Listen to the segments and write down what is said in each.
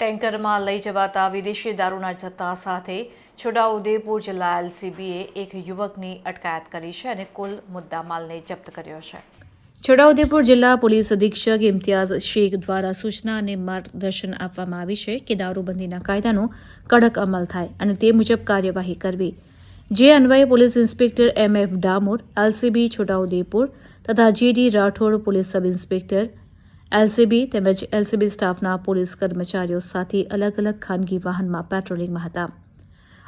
ટેન્કરમાં લઈ જવાતા વિદેશી દારૂના જથ્થા સાથે છોટાઉદેપુર જિલ્લા એલસીબીએ એક યુવકની અટકાયત કરી છે અને કુલ મુદ્દામાલને જપ્ત કર્યો છે. છોટાઉદેપુર જિલ્લા પોલીસ અધિક્ષક ઇમ્તિયાઝ શેખ દ્વારા સૂચના અને માર્ગદર્શન આપવામાં આવી છે કે દારૂબંધીના કાયદાનો કડક અમલ થાય અને તે મુજબ કાર્યવાહી કરવી. જે અન્વયે police inspector M F Damor, LCB Chhota Udepur તથા G D Rathod police sub inspector LCB તેમજ એલસીબી સ્ટાફના પોલીસ કર્મચારીઓ સાથે અલગ અલગ ખાનગી વાહનમાં પેટ્રોલિંગમાં હતા.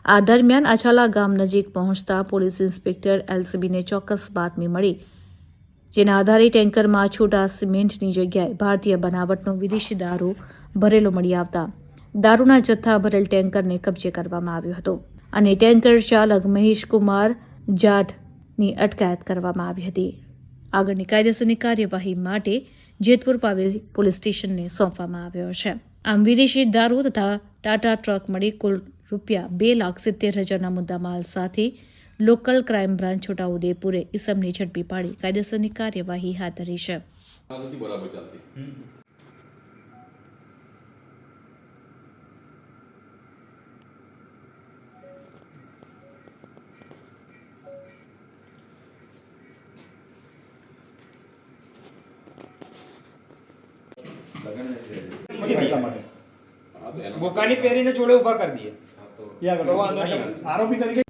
આ દરમિયાન અછાલા ગામ નજીક પહોંચતા પોલીસ ઇન્સ્પેક્ટર એલસીબીને ચોક્કસ બાતમી મળી, જેના આધારે ટેન્કરમાં છૂટા સિમેન્ટની જગ્યાએ ભારતીય બનાવટનો વિદેશી દારૂ ભરેલો મળી આવતા. દારૂના જથ્થા ભરેલ ટેન્કરને કબજે કરવામાં આવ્યો હતો અને ટેન્કર ચાલક મહેશકુમાર જાટની અટકાયત કરવામાં આવી હતી. આગળની કાયદેસરની કાર્યવાહી માટે જેતપુર પાવેલી પોલીસ સ્ટેશનને સોંપવામાં આવ્યો છે. આમ વિદેશી દારૂ તથા ટાટા ટ્રક મળી કુલ રૂપિયા બે લાખ સિત્તેર હજારના મુદ્દામાલ સાથે લોકલ ક્રાઇમ બ્રાન્ચ છોટાઉદેપુરે ઇસમને ઝડપી પાડી કાયદેસરની કાર્યવાહી હાથ ધરી છે. એના બોકાની પહેરીને જોડે ઊભા કરી દઈએ. તો વાંધો નહીં. આરોપી તરીકે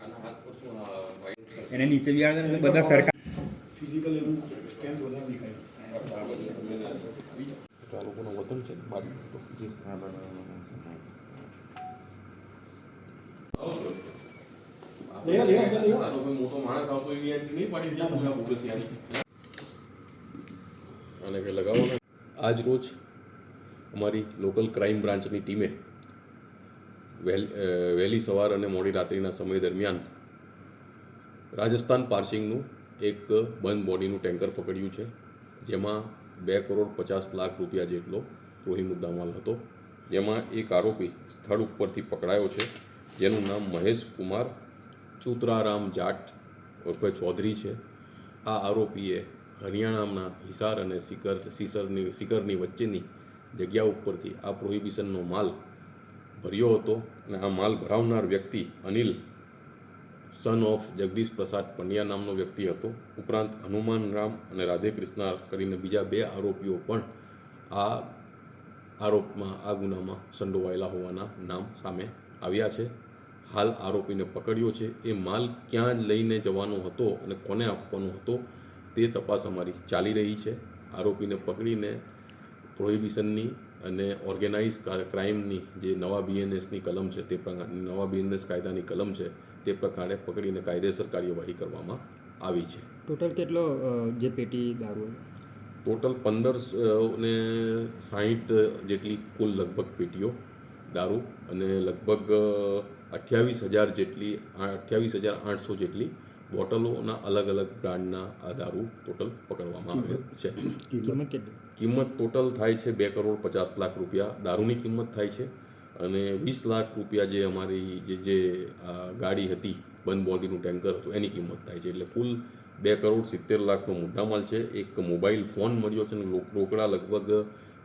આના હાથ પર શું આ એને નીચે બિહાર બધા સરખા ફિઝિકલ એનું સ્ટ્રેન્થ વધારે દેખાય લોકોનો વતન છે મોટો માણસ આવતો એવી નહીં પાડી દીધી પૂરા બોગસિયાની અને મેં લગાવો ને આજ રોજ અમારી લોકલ ક્રાઇમ બ્રાન્ચની ટીમે વહેલી સવાર અને મોડી રાત્રિના સમય દરમિયાન રાજસ્થાન પાર્સિંગનું એક બંધ બોડીનું ટેન્કર પકડ્યું છે, જેમાં બે કરોડ પચાસ લાખ રૂપિયા જેટલો રોહી મુદ્દામાલ હતો. જેમાં એક આરોપી સ્થળ ઉપરથી પકડાયો છે, જેનું નામ મહેશ કુમાર ચૂતરારામ જાટ ઉર્ફે ચૌધરી છે. આ આરોપીએ હરિયાણાના હિસાર અને સિકર સિસરની સિકરની વચ્ચેની જગ્યા ઉપરથી આ પ્રોહિબિશનનો માલ ભર્યો હતો અને આ માલ ભરાવનાર વ્યક્તિ અનિલ સન ઓફ જગદીશ પ્રસાદ પંડ્યા નામનો વ્યક્તિ હતો. ઉપરાંત હનુમાન રામ અને રાધે કૃષ્ણા કરીને બીજા બે આરોપીઓ પણ આ આરોપમાં, આ ગુનામાં સંડોવાયેલા હોવાના નામ સામે આવ્યા છે. હાલ આરોપીને પકડ્યો છે. એ માલ ક્યાં જ લઈને જવાનો હતો અને કોને આપવાનો હતો? તે તપાસ અમારી ચાલી રહી છે. આરોપીને પકડીને પ્રોહિબિશનની અને ઓર્ગેનાઇઝ ક્રાઇમની જે નવા બીએનએસની કલમ છે તે પ્રકાર નવા બીએનએસ કાયદાની કલમ છે તે પ્રકારે પકડીને કાયદેસર કાર્યવાહી કરવામાં આવી છે. ટોટલ કેટલો જે પેટી દારૂ ટોટલ પંદર ને સાહીઠ જેટલી કુલ લગભગ પેટીઓ દારૂ અને લગભગ અઠ્યાવીસ હજાર જેટલી અઠ્યાવીસ હજાર આઠસો જેટલી બોટલોના અલગ અલગ બ્રાન્ડના આ દારૂ ટોટલ પકડવામાં આવે છે. કિંમત ટોટલ થાય છે બે કરોડ પચાસ લાખ રૂપિયા. દારૂની કિંમત થાય છે અને વીસ લાખ રૂપિયા જે અમારી જે જે આ ગાડી હતી બંધ બોડીનું ટેન્કર હતું એની કિંમત થાય છે. એટલે કુલ બે કરોડ સિત્તેર લાખનો મુદ્દામાલ છે. એક મોબાઈલ ફોન મળ્યો છે અને રોકડા લગભગ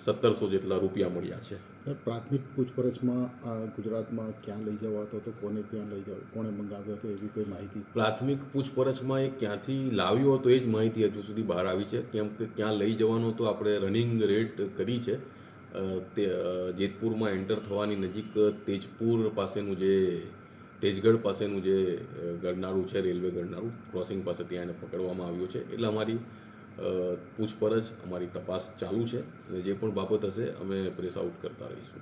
સત્તરસો જેટલા રૂપિયા મળ્યા છે. પ્રાથમિક પૂછપરછમાં આ ગુજરાતમાં ક્યાં લઈ જવા હતો તો કોને ત્યાં લઈ જવા કોણે મંગાવ્યો હતો એવી કોઈ માહિતી? પ્રાથમિક પૂછપરછમાં એ ક્યાંથી લાવ્યો હતો એ જ માહિતી હજુ સુધી બહાર આવી છે. કેમ કે ક્યાં લઈ જવાનો તો આપણે રનિંગ રેટ કરી છે. તે જેતપુરમાં એન્ટર થવાની નજીક તેજપુર પાસેનું જે તેજગઢ પાસેનું જે ગરનાળું છે રેલવે ગરનાળું ક્રોસિંગ પાસે ત્યાં એને પકડવામાં આવ્યો છે. એટલે અમારી પૂછપરછ અમારી તપાસ ચાલુ છે અને જે પણ બાબત હશે અમે પ્રેસ આઉટ કરતા રહીશું.